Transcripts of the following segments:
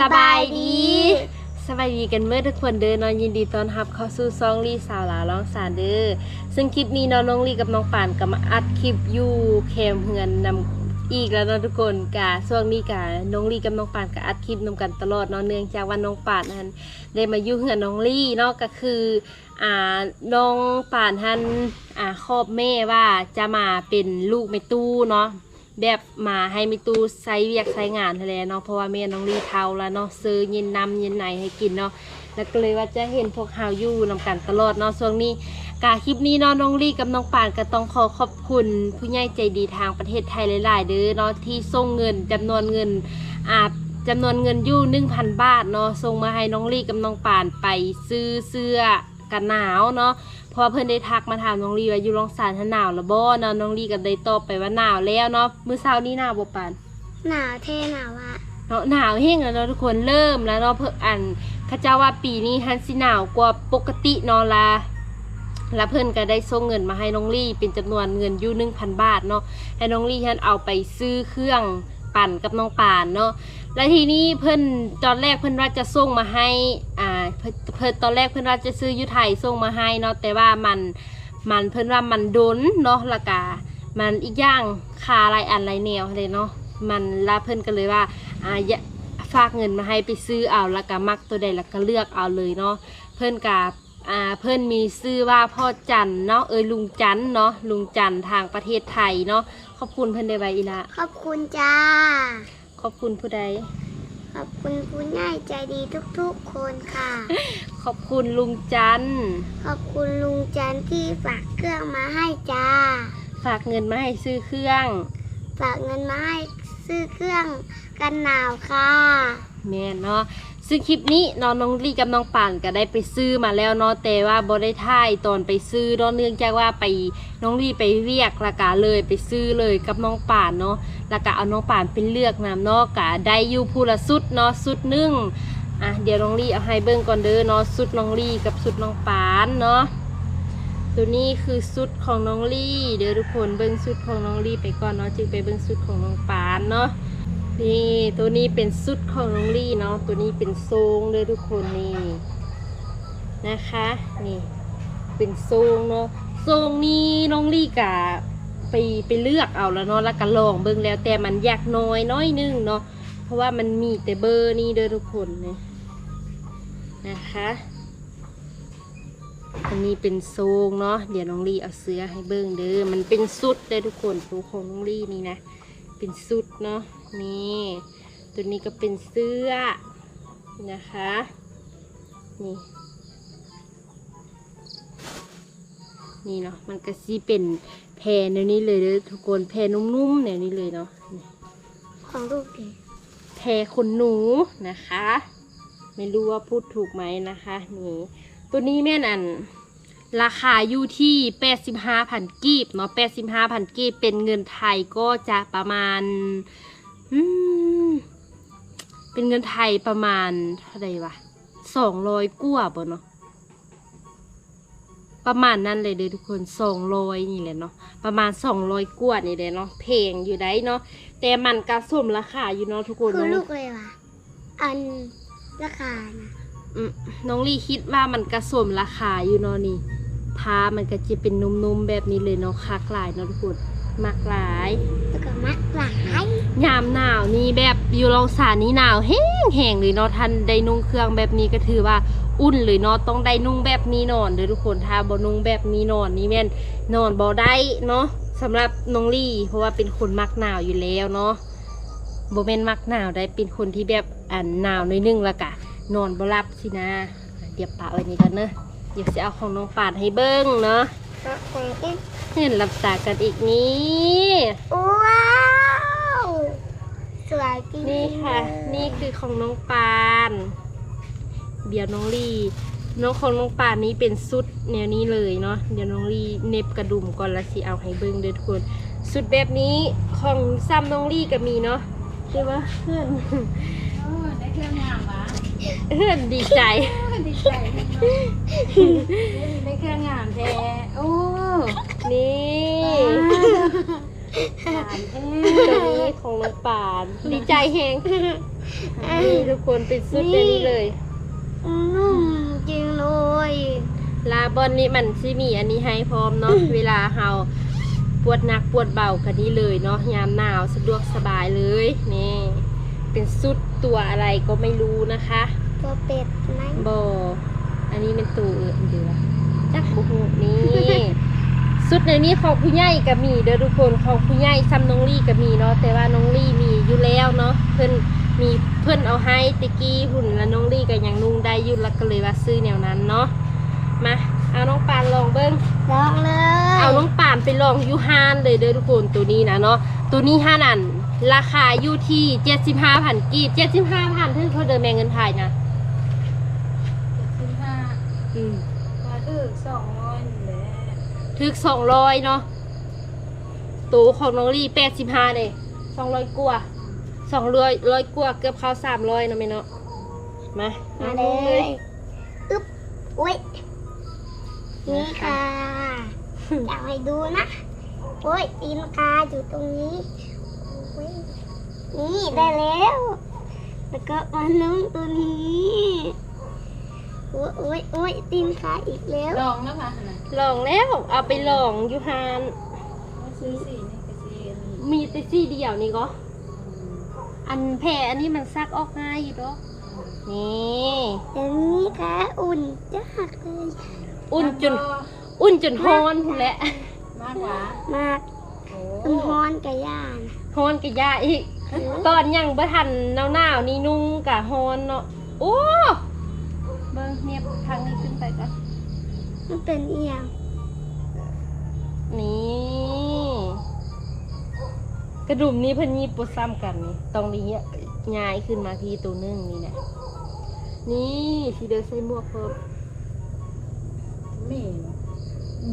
สบายดี สบายดีกันเมื่อทุกคนเด้อเนอนยินดีตอนรับเข้าสู่ซองลี่สาวหลาร้องสารเด้อซึ่งคลิปนี้น้องน้องลี่กับน้องป่านก็มาอัดคลิปอยู่แคมเฮือนนำอีกแล้วเนาะทุกคนกะช่วงนี้กะน้องลี่กับน้องป่านก็อัดคลิปนำกันตลอดเนาะเนื่องจากว่าน้องป่านนั้นได้มาอยู่เฮือนน้องลี่เนาะก็คืออ่าน้องป่านท่านอ่าครอบแม่ว่าจะมาเป็นลูกแม่ตู้เนาะ แบบมาให้มีตู้ใช้เวียกใช้งานอะไรเนาะเพราะว่าแม่น้องลีเทาแล้วเนาะซื้อเย็นนำเย็นไหนให้กินเนาะแล้วก็เลยว่าจะเห็นพวกเฮาอยู่นำกันตลอดเนาะช่วงนี้กาคลิปนี้เนาะน้องลีกับน้องปานก็ต้องขอขอบคุณ ผู้ใหญ่ใจดีทางประเทศไทยหลาย ๆ เด้อเนาะที่ส่งเงินจำนวนเงินอ่าจำนวนเงินอยู่ 1,000 บาทเนาะส่งมาให้น้องลีกับน้องปานไปซื้อเสื้อกันหนาวเนาะ พราะเพื่อนได้ทักมาถามน้องลีว่าอยู่โรงสารหนาวแล้วบ่เนาะน้องลีก็ได้ตอบไปว่าหนาวแล้วเนาะมื้อเช้านี้หนาวบ่ปานหนาวเท่หนาวอะเนาะหนาวแห้งแล้วเนาะทุกคนเริ่มแล้วเนาะเพิ่นอันเขาเจ้าว่าปีนี้ฮันสิหนาวกว่าปกติเนาะละแล้วเพิ่อนก็ได้ส่งเงินมาให้น้องลี่เป็นจำนวนเงินอยู่1,000 บาทเนาะให้น้องลี่ท่านเอาไปซื้อเครื่อง ปั่นกับน้องปานเนาะแล้วทีนี้เพิ่อนตอนแรกเพิ่อนว่าจะส่งมาให้อ่าเพิ่นเพิ่นตอนแรกเพิ่อนว่าจะซื้อยูไทยส่งมาให้เนาะแต่ว่ามันมันเพิ่อนว่ามันดนเนาะและกามันอีกอย่างคาลายอันลายแนวเลยเนาะมันลาเพิ่อนก็เลยว่าอ่าฝากเงินมาให้ไปซื้อเอาแล้วก็มักตัวใดแล้วก็เลือกเอาเลยเนาะเพิ่อนกับอ่าเพิ่อนมีชื่อว่าพ่อจันเนาะเอ้ยลุงจันเนาะลุงจันทางประเทศไทยเนาะ อบคุณเพิ่นได้ไว้อีละขอบคุณจ้า ขอบคุณผู้ใด ขอบคุณผู้ใหญ่ใจดีทุกๆคนค่ะ ขอบคุณลุงจันขอบคุณลุงจันที่ฝากเครื่องมาให้จ้า ฝากเงินมาให้ซื้อเครื่อง ฝากเงินมาให้ซื้อเครื่องกันหนาวค่ะ แม่นเนาะ ซึ่งคลิปนี้น้องน้องลี่กับน้องป่านก็ได้ไปซื้อมาแล้วเนาะแต่ว่าบ่ได้ถ่ายตอนไปซื้อเนาะเนื่องจากว่าไปน้องลี่ไปเรียกละกาเลยไปซื้อเลยกับน้องป่านเนาะล้วก็เอาน้องป่านเป็นเลือกนำเนาะกะได้อยู่ผู้ละสุดเนาะสุดนึ่งอะเดี๋ยวน้องลี่เอาให้เบิ่งก่อนเด้อเนาะสุดน้องลี่กับสุดน้องป่านเนาะตัวนี้คือสุดของน้องลี่เดี๋ยวทุกคนเบิ่งสุดของน้องลี่ไปก่อนเนาะจึงไปเบิ่งสุดของน้องป่านเนาะ นี่ตัวนี้เป็นสุดของน้องลี่เนาะตัวนี้เป็นทรงเลยทุกคนนี่นะคะนี่เป็นทรงเนาะทรงนี้น้องลี่กะไปไปเลือกเอาแล้วเนาะแล้วก็ลองเบิ่งแล้วแต่มันอยากน้อยน้อยนึงเนาะเพราะว่ามันมีแต่เบอร์นี้เด้อทุกคนเนี่ยนะคะอันนี้เป็นทรงเนาะเดี๋ยวน้องลี่เอาเสื้อให้เบิ่งเด้อมันเป็นสุดเด้อทุกคนตัวของน้องลี่นี่นะ เป็นสุดเนาะนี่ตัวนี้ก็เป็นเสื้อนะคะนี่นี่เนาะมันก็ซีเป็นแพรแนวนี้เลยเด้อทุกคนแพรนุ่มๆแนวนี้เลยเนาะนี่ของลูกเด็กแพรขนหนูนะคะ ไม่รู้ว่าพูดถูกไหมนะคะนี่ตัวนี้แม่นัน ราคาอยู่ที่ 85,000 กีบเนาะ85,000 กีบเป็นเงินไทยก็จะประมาณอืมเป็นเงินไทยประมาณเท่าไหร่วะสองร้อยกว่าบ่เนาะประมาณนั้นเลยเด้อทุกคนสองร้อยนี่แหละเนาะประมาณสองร้อยกว่านี่แหละเนาะเพลงอยู่ได้เนาะแต่มันก็สมราคาอยู่เนาะทุกคนคือเนาะลูกเลยว่ะอันราคานะอืมน้องลี่คิดว่ามันกระสมราคาอยู่เนาะนี่ ผ้ามันก็จะเป็นนุ่มๆแบบนี้เลยเนาะคักหลายเนาะทุกคนมากหลายแล้วก็มัดหลายยามหนาวนี่แบบอยู่ลองสารนี่หนาวแห้งแห้งเลยเนาะท่านได้นุ่งเครื่องแบบนี้ก็ถือว่าอุ่นเลยเนาะต้องได้นุ่งแบบนี้นอนเด้อทุกคนถ้าบ่นุ่งแบบนี้นอนนี่แม่นนอนบ่ได้เนาะสำหรับน้องลี่ เพราะว่าเป็นคนมักหนาวอยู่แล้วเนาะบ่แม่นมักหนาวได้เป็นคนที่แบบอันหนาวหน้อยนึงและกะ นอนบ่หลับสินะ เดี๋ยวปะไว้นี่กันเนอะ เดี๋ยวจะเอาของน้องปาดให้เบิ้งเนาะก็คงเป็นเห็นหลับตากันอีกนี้ว้าวสวยจริงๆนี่ค่ะเลยนี่คือของน้องปานเดี๋ยวน้องลี่น้องของน้องปานนี้เป็นสุดแนวนี้เลยเนาะเดี๋ยวน้องลี่เน็บกระดุมก่อนและสิเอาให้เบิ้งเด้อทุกคนสุดแบบนี้ของซ้ำน้องลี่ก็มีเนาะใช่ปะเพื่อนโอ้ได้เครื่องงามวะเพื่อนดีใจ ดีใจได้เครื่องงามแท้โอ้นี่หวานแท้ตัวนี้ของน้องปาน ดีใจแฮงนี่ทุกคนเป็นสุดแบบนี้เลย นุ่มจริงเลยลาบอนนี่มันสิมีอันนี้ให้พร้อมเนาะเวลาเฮาปวดหนักปวดเบากันนี้เลยเนาะยามหนาวสะดวกสบายเลยนี่เป็นสุดตัวอะไรก็ไม่รู้นะคะ ตัวเป็ดไหมบออันนี้เป็นตัวเออเดือจักบุกนี่ สุดในนี้ของผู้ใหญ่ก็มีเด้อทุกคนของผู้ใหญ่ซ้ำน้องลี่ก็มีเนาะแต่ว่าน้องลี่มีอยู่แล้วเนาะเพิ่นมีเพิ่นเอาให้ตะกี้หุ่นแล้วน้องลี่ก็ยังนุ่งได้อยู่แล้วก็เลยว่าซื้อแนวนั้นเนาะมาเอาน้องปานลองเบิ้งลองเลย เอาน้องปานไปลองอยูฮานเลยเด้อทุกคนตัวนี้นะเนาะตัวนี้ห้านันราคาอยู่ที่เจ็ดสิบห้าพันกีบเจ็ดสิบห้าพันถึงเขาเดินแมงเงินไทยนะ สิบห้า อืม มาถึงสองร้อยแหละ ถึกสองร้อยเนาะตัวของน้องลี่แปดสิบห้าเลยสองร้อยกว่าสองร้อยร้อยกว่าเกือบเข้าสามร้อยเนาะแม่เนาะมามามาเลยอึ๊บอุ้ยนี่ค่ะอยากให้ดูนะโอ้ยตีนกาอยู่ตรงนี้อุ๊ยนี่ได้แล้ว แล้วก็มานุ่งตัวนี้ โอ้ยโอ้ยโอ้ยตีนกาอีกแล้ว ลองแล้วค่ะนะลองแล้วเอาไปลองอยูฮานว่าซื้อสีนี่ก็สีอันนี้มีแต่ซี่เดียวนี่ก็ อันแผ่อันนี้มันซักออกง่ายอยู่เนาะนี่เดี๋ยวนี้ค่ะอุ่นจักเลยอุ่นจน อุ่นจนฮ้อนพุ่นแหละมากกว่ามากโอ้อุ่นฮ้อนกับย่านฮ้อนกับยาอีก ตอนยังบ่ทันหนาวๆนี่นุ่งกะฮ้อนเนาะโอ้เบิ่งเนียบทางนี้ขึ้นไปก่อนมันเป็นเอียงนี่กระดุมนี้เพิ่นยีบบ่ซ้ำกันนี่ตรงนี้ย้ายขึ้นมาที่ตัวหนึงนี่นะนี่สิเดินใส่หมวกเพิ่มมี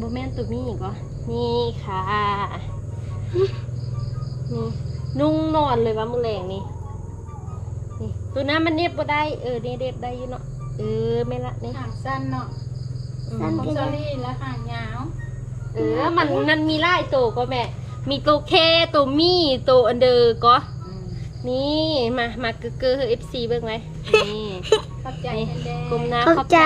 บแม่นตัวนี้อีก็นี่ค่ะนี่นุ่งนอนเลยว่ามือแรงนี่นี่ตัวนั้นมันเน็บบ่ได้เออนี่เน็บได้อยู่เนาะ เออไม่นละนี่ห่างสั้นเนาะอืสั้นมของซอรี่และห่างยาว เออมันมันมีหลายตัวก็แม่ มีตัวเคตัวมี่ตัวอันเดอร์ก็อืมนี่มามาเกอเกอเอฟซีเบิ่งไหมนี่ขอบใจแทนแดงกลมหน้าเข้าขอบใจใจ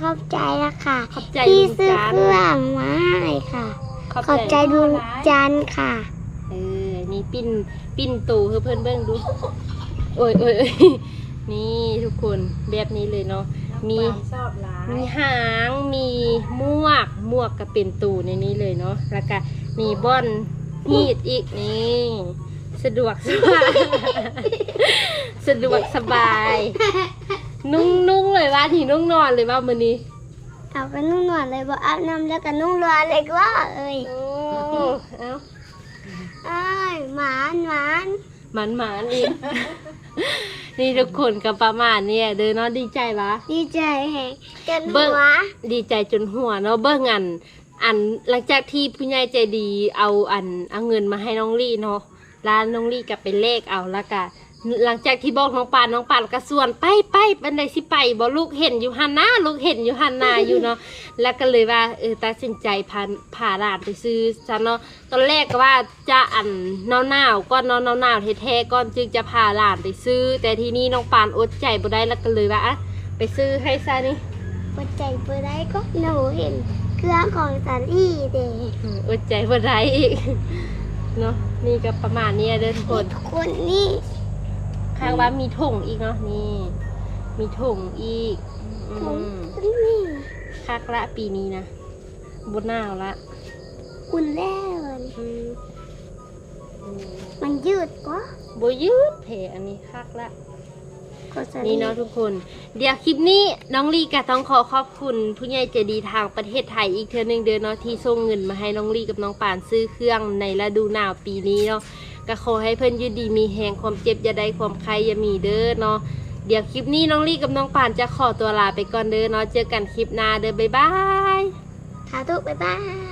เข้าใจแล้วค่ะขอบใจพี่ลุงซื้อจันเครื่องมาให้ค่ะ ขอบขอบใจใจดูจันค่ะเออนี่ปิ้นปิ้นตูเพื่อนเบิ่งดูโอ้ยโอ้ยโอ้ย นี่ทุกคนแบบนี้เลยเนาะมีน้องปานชอบหลายมีหางมีหมวกหมวกก็เป็นตูในนี้เลยเนาะแล้วก็มีบอนฮีดอีกนี่สะดวกสบาย สะดวกสบาย นุ่งนุ่งเลยว่าที่นุ่งนอนเลยว่ามือนี้เอาไปนุ่งนวดเลยบอกอาบน้ำแล้วก็นุ่งรอเลยก็ว่าเอ้ยโอ้เอ้าเอ้ยหมานหมานหมันหมันอีก นี่ทุกคนกับประมาณเนี่ยเดินเนาะดีใจปะ ดีใจแฮงจนเบิ่หัง วดีใจจนหัวเนาะเบิ้งอัน อันหลังจากที่ผู้ใหญ่ใจดีเอาอันเอาเงินมาให้น้องลี่เนาะร้านน้องลี่กลับไปเลขเอาแล้วก็ หลังจากที่บอกน้องปานน้องปานก็ส่วนไปไปเป็นไดสิไปบ่ลูกเห็นอยู่หันหน้าลูกเห็นอยู่หันหน้าอยู่เนาะแล้วก็เลยว่าเออตัดสินใจพาพาหลานไปซื้อซะเนาะตอนแรกก็ว่าจะอันหนาวๆก่อนเนาะหนาวๆแท้ๆก่อนจึงจะพาหลานไปซื้อ แต่ทีนี้น้องปานอดใจบ่ได้แล้วก็เลยว่าอะไปซื้อให้ซะนี่ปัจจัยเปิดได้ก็หนูเห็นเครื่องของสาลี่เด็อืมอดใจบ่ได้อีกเนาะนี่ก็ประมาณเนี้ยเด้อทุกคนทุกคนนี่ ข้างว่ามีถุงอีกเนาะนี่ มีถุงอีกอืผมมนี่คักละปีนี้นะบนหนาวละอุ่นแล้วอืมอืมมันยืดกว่าบยืดเพอันนี้คักละ ก็สานี่ลี่เนาะทุกคน เดี๋ยวคลิปนี้น้องลีก็ต้องขอขอบคุณ ผู้ใหญ่ใจดีทางประเทศไทยอีกเทื่อหนึงเดือนเนาะที่ส่งเงินมาให้น้องลีกับน้องปานซื้อเครื่องในฤดูหนาวปีนี้เนาะก็ขอให้เพื่อนอยืดดีมีแหงความเจ็บอย่าได้ความใครอย่ามีเด้อเนาะเดี๋ยวคลิปนี้น้องลีกับน้องปานจะขอตัวลาไปก่อนเด้อเนาะเจอกันคลิปหน้าเด้อบ๊ายบายสาธุบ๊ายบาย